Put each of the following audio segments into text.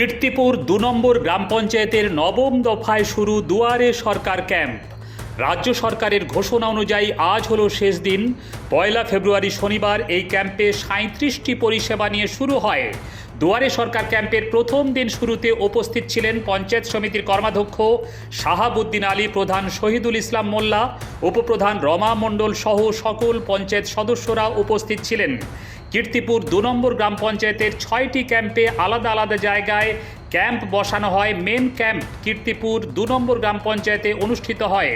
কীর্তিপুর দু নম্বর গ্রাম পঞ্চায়েতের নবম দফায় শুরু দুয়ারে সরকার ক্যাম্প। রাজ্য সরকারের ঘোষণা অনুযায়ী আজ হলো শেষ দিন। পয়লা ফেব্রুয়ারি শনিবার এই ক্যাম্পে সাঁত্রিশটি পরিষেবা নিয়ে শুরু হয়। দুয়ারে সরকার ক্যাম্পের প্রথম দিন শুরুতে উপস্থিত ছিলেন পঞ্চায়েত সমিতির কর্মাধ্যক্ষ শাহাবুদ্দিন আলী, প্রধান শহীদুল ইসলাম মোল্লা, উপপ্রধান রমা মণ্ডল সহ সকল পঞ্চায়েত সদস্যরা উপস্থিত ছিলেন। কীর্তিপুর দু নম্বর গ্রাম পঞ্চায়েতের ছয়টি ক্যাম্পে আলাদা আলাদা জায়গায় ক্যাম্প বসানো হয়। মেন ক্যাম্প কীর্তিপুর দু নম্বর গ্রাম পঞ্চায়েতে অনুষ্ঠিত হয়।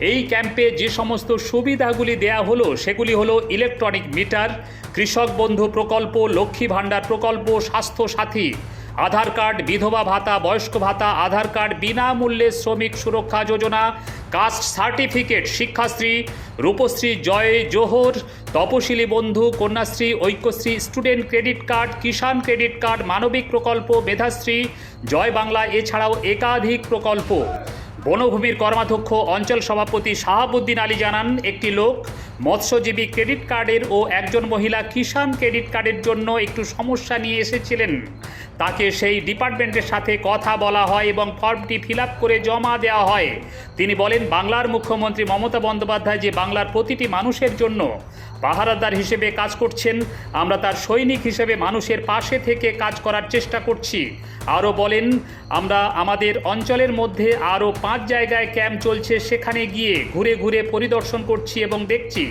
এই ক্যাম্পে যে সমস্ত সুবিধাগুলি দেয়া হলো, সেগুলি হলো ইলেকট্রনিক মিটার, কৃষক বন্ধু প্রকল্প, লক্ষ্মী ভাণ্ডার প্রকল্প, স্বাস্থ্য সাথী, আধার কার্ড, বিধবা ভাতা, বয়স্ক ভাতা, আধার কার্ড, বিনামূল্যে শ্রমিক সুরক্ষা যোজনা, কাস্ট সার্টিফিকেট, শিক্ষাশ্রী, রূপশ্রী জয় জোহর, তপশিলি বন্ধু, Kanyashree, Aikyashree, student credit card, Kisan credit card, মানবিক প্রকল্প, মেধাশ্রী, জয় বাংলা, এছাড়াও একাধিক প্রকল্প। বনভূমির কর্মাধ্যক্ষ অঞ্চল সভাপতি শাহাবুদ্দিন আলী জানান একটি লোক মৎস্যজীবী ক্রেডিট কার্ডের ও একজন মহিলা কিষাণ ক্রেডিট কার্ডের জন্য একটু সমস্যা নিয়ে এসেছিলেন। তাকে সেই ডিপার্টমেন্টের সাথে কথা বলা হয় এবং ফর্মটি ফিল করে জমা দেওয়া হয়। তিনি বলেন, বাংলার মুখ্যমন্ত্রী মমতা বন্দ্যোপাধ্যায় যে বাংলার প্রতিটি মানুষের জন্য পাহারাদার হিসেবে কাজ করছেন, আমরা তার সৈনিক হিসেবে মানুষের পাশে থেকে কাজ করার চেষ্টা করছি। আরও বলেন, আমরা আমাদের অঞ্চলের মধ্যে আরও পাঁচ জায়গায় ক্যাম্প চলছে, সেখানে গিয়ে ঘুরে ঘুরে পরিদর্শন করছি এবং দেখছি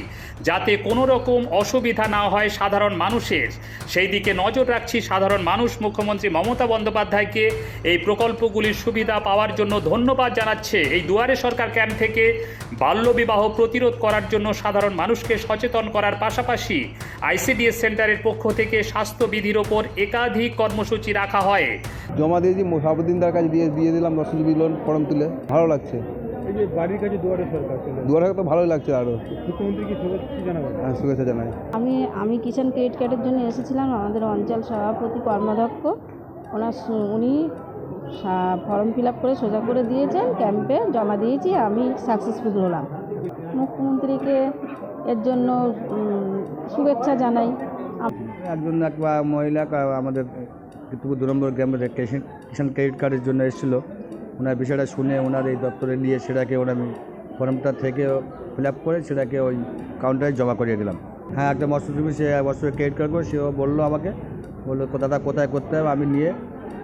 যাতে কোনো রকম অসুবিধা না হয় সাধারণ মানুষের। সেই দিকে নজর রাখছি সাধারণ মানুষ মুখ্যমন্ত্রী মমতা বন্দ্যোপাধ্যায়কে। এই প্রকল্পগুলির সুবিধা পাওয়ার জন্য ধন্যবাদ জানাচ্ছে এই দুয়ারে সরকার ক্যাম্প থেকে। বাল্যবিবাহ প্রতিরোধ করার জন্য সাধারণ মানুষকে সচেতন করার পাশাপাশি আইসিডিএস সেন্টারের পক্ষ থেকে স্বাস্থ্যবিধির ওপর একাধিক কর্মসূচি রাখা হয়। জমা দিয়েছি সাবুদ্দিন তার কাছে দিয়ে দিয়ে দিলাম লোন তুলে। ভালো লাগছে। যে বাড়ির কাছে দুয়ারে সরকার দুয়ারে তো ভালোই লাগছে আরও মুখ্যমন্ত্রী শুভেচ্ছা জানাবেন? হ্যাঁ শুভেচ্ছা জানাই। আমি আমি কিষাণ ক্রেডিট কার্ডের জন্য এসেছিলাম আমাদের অঞ্চল সভাপতি কর্মাধ্যক্ষ। ওনার উনি ফর্ম ফিল আপ করে সোজা করে দিয়েছেন ক্যাম্পে জমা দিয়েছি আমি সাকসেসফুল হলাম। মুখ্যমন্ত্রীকে এর জন্য শুভেচ্ছা জানাই। একজন এক বা মহিলা আমাদের দু নম্বর গ্রামের কিষাণ ক্রেডিট কার্ডের জন্য এসেছিল। ওনার বিষয়টা শুনে ওনার এই দপ্তরে নিয়ে সেটাকে আমি ফর্মটা থেকে ফিল করে সেটাকে ওই কাউন্টারে জমা করিয়ে দিলাম। হ্যাঁ একটা মৎস্যজীবী সে বছরের ক্রেডিট কার্ড করে সেও বলল আমাকে, বলল দাদা, কোথায় করতে হবে? আমি নিয়ে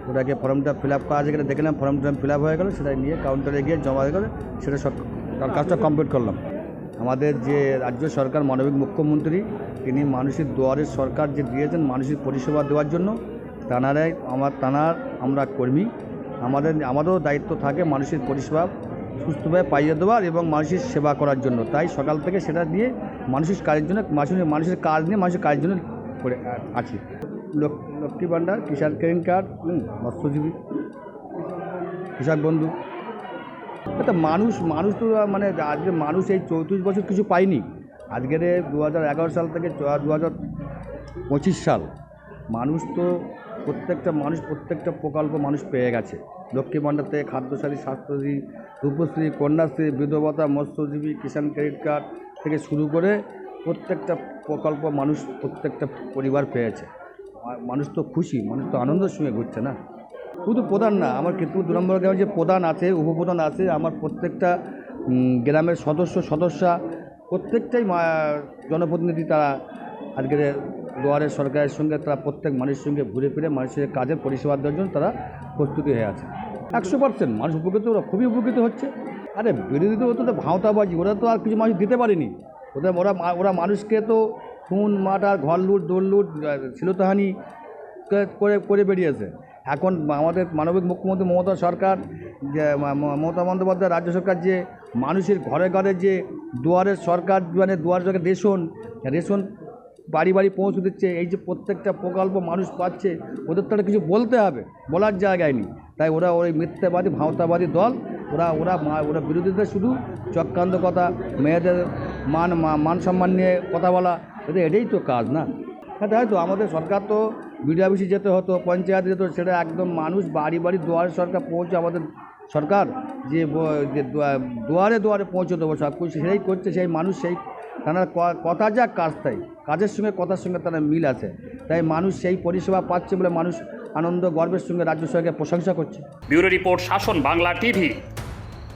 ওটাকে ফর্মটা ফিল আপ করা কিনা দেখলাম ফর্মটা ফিল আপ হয়ে গেলো সেটা নিয়ে কাউন্টারে গিয়ে জমা হয়ে গেলো, সেটা সব কাজটা কমপ্লিট করলাম। আমাদের যে রাজ্য সরকার মানবিক মুখ্যমন্ত্রী, তিনি মানুষের দুয়ারের সরকার যে দিয়েছেন, মানুষের পরিষেবা দেওয়ার জন্য, তানারাই আমার, তানার আমরা কর্মী। আমাদের, আমাদেরও দায়িত্ব থাকে মানুষের পরিষেবা সুস্থভাবে পাইয়ে দেওয়ার এবং মানুষের সেবা করার জন্য। তাই সকাল থেকে সেটা দিয়ে মানুষের কাজের জন্য মানুষের মানুষের কাজ নিয়ে মানুষের কাজের জন্য করে আছি। লক্ষ্মী ভাণ্ডার কিষাণ ক্রেডিট কার্ড মৎস্যজীবী কৃষক বন্ধু। এটা মানুষ মানুষ তো মানে আজকে মানুষ এই চৌত্রিশ বছর কিছু পায়নি। আজকের দু হাজার এগারো সাল থেকে দু হাজার পঁচিশ সাল মানুষ তো প্রত্যেকটা মানুষ, প্রত্যেকটা প্রকল্প মানুষ পেয়ে গেছে। লক্ষ্মী ভাণ্ডার থেকে খাদ্যসাথী স্বাস্থ্যশ্রী রূপশ্রী, কন্যাশ্রী, বিধবতা, মৎস্যজীবী, কিষাণ ক্রেডিট কার্ড থেকে শুরু করে প্রত্যেকটা প্রকল্প মানুষ, প্রত্যেকটা পরিবার পেয়েছে। মানুষ তো খুশি, মানুষ তো আনন্দের সঙ্গে ঘুরছে না? শুধু প্রধান না, আমার কিন্তু দু নম্বর গ্রামে যে প্রধান আছে, উপপ্রধান আছে, আমার প্রত্যেকটা গ্রামের সদস্য, সদস্যা, প্রত্যেকটাই জনপ্রতিনিধি তারা আজকের দুয়ারের সরকারের সঙ্গে তারা প্রত্যেক মানুষের সঙ্গে ঘুরে ফিরে, মানুষের কাজের পরিষেবা দেওয়ার জন্য তারা প্রস্তুতি হয়ে আছে। একশো পার্সেন্ট মানুষ উপকৃত, ওরা খুবই উপকৃত হচ্ছে। আরে বিরোধী তো তো ভাঁওতাবাজি, ওরা তো আর কিছু মানুষ দিতে পারেনি। ওদের, ওরা ওরা মানুষকে তো খুন মাটার ঘর লুট দোল লুট শিলতাহানি করে করে বেরিয়েছে। এখন আমাদের মানবিক মুখ্যমন্ত্রী মমতা সরকার, যে মমতা বন্দ্যোপাধ্যায় রাজ্য সরকার যে মানুষের ঘরে ঘরে যে দুয়ারের সরকার মানে দুয়ার সরকার রেশন রেশন বাড়ি বাড়ি পৌঁছে দিচ্ছে, এই যে প্রত্যেকটা প্রকল্প মানুষ পাচ্ছে, ওদের তো কিছু বলতে হবে, বলার জায়গায় নেই। তাই ওরা ওই মিথ্যাবাদী, ভাঁওতাবাদী দল, ওরা ওরা ওরা বিরোধীদের শুধু চক্রান্ত কথা, মেয়েদের মান মান সম্মান নিয়ে কথা বলা, এটা এটাই তো কাজ না? হ্যাঁ তাই তো, আমাদের সরকার তো বিডিও যেতে হতো, পঞ্চায়েত যেত সেটা একদম মানুষ বাড়ি বাড়ি দুয়ারে সরকার পৌঁছে আমাদের সরকার যে দুয়ারে দুয়ারে পৌঁছে দেবো সব কিছু, সেই করছে, সেই মানুষ সেই, তারা কথা যা কাজ তাই, কাজের সঙ্গে, কথার সঙ্গে তারা মিল আছে। তাই মানুষ সেই পরিষেবা পাচ্ছে বলে মানুষ আনন্দ, গর্বের সঙ্গে রাজ্য সরকারকে প্রশংসা করছে। ব্যুরো রিপোর্ট, শাসন বাংলা টিভি।